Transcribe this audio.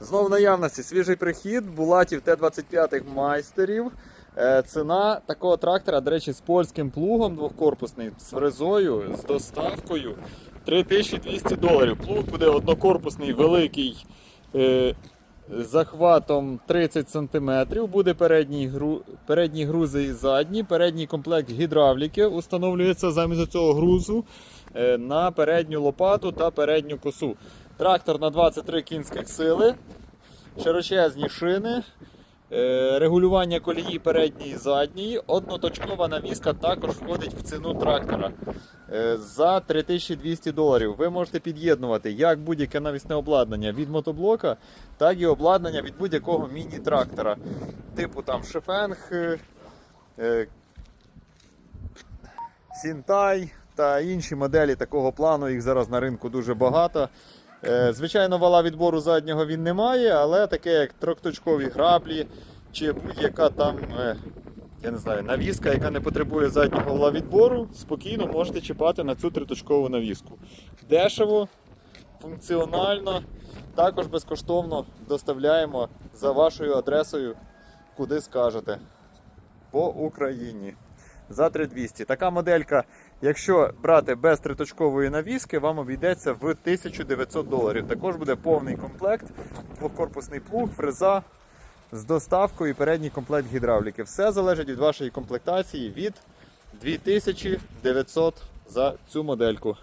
Знову в наявності свіжий прихід Булатів Т-25 майстерів. Е, Ціна такого трактора, до речі, з польським плугом двохкорпусний, з фрезою, з доставкою 3200 доларів. Плуг буде однокорпусний, великий, е, захватом 30 см. Буде передній, гру, передні грузи і задні. Передній комплект гідравліки установлюється замість цього грузу е, на передню лопату та передню косу. Трактор на 23 кінських сили, широчезні шини, регулювання колії передньої і задньої, одноточкова навіска також входить в ціну трактора е, за 3200 доларів. Ви можете під'єднувати як будь-яке навісне обладнання від мотоблока, так і обладнання від будь-якого міні-трактора. Типу там шифенг, е, е, Сінтай та інші моделі такого плану. Їх зараз на ринку дуже багато. Е, Звичайно, вала відбору заднього він не має, але таке як трьохточкові граблі чи будь-яка там. е, Я не знаю, навіска, яка не потребує заднього вала відбору, спокійно можете чіпати на цю триточкову навіску. Дешево, функціонально, також безкоштовно доставляємо за вашою адресою, куди скажете. По Україні за 3200. Така моделька, якщо брати без триточкової навіски, вам обійдеться в 1900 доларів. Також буде повний комплект, двокорпусний плуг, фреза з доставкою і передній комплект гідравліки. Все залежить від вашої комплектації від 2900 за цю модельку.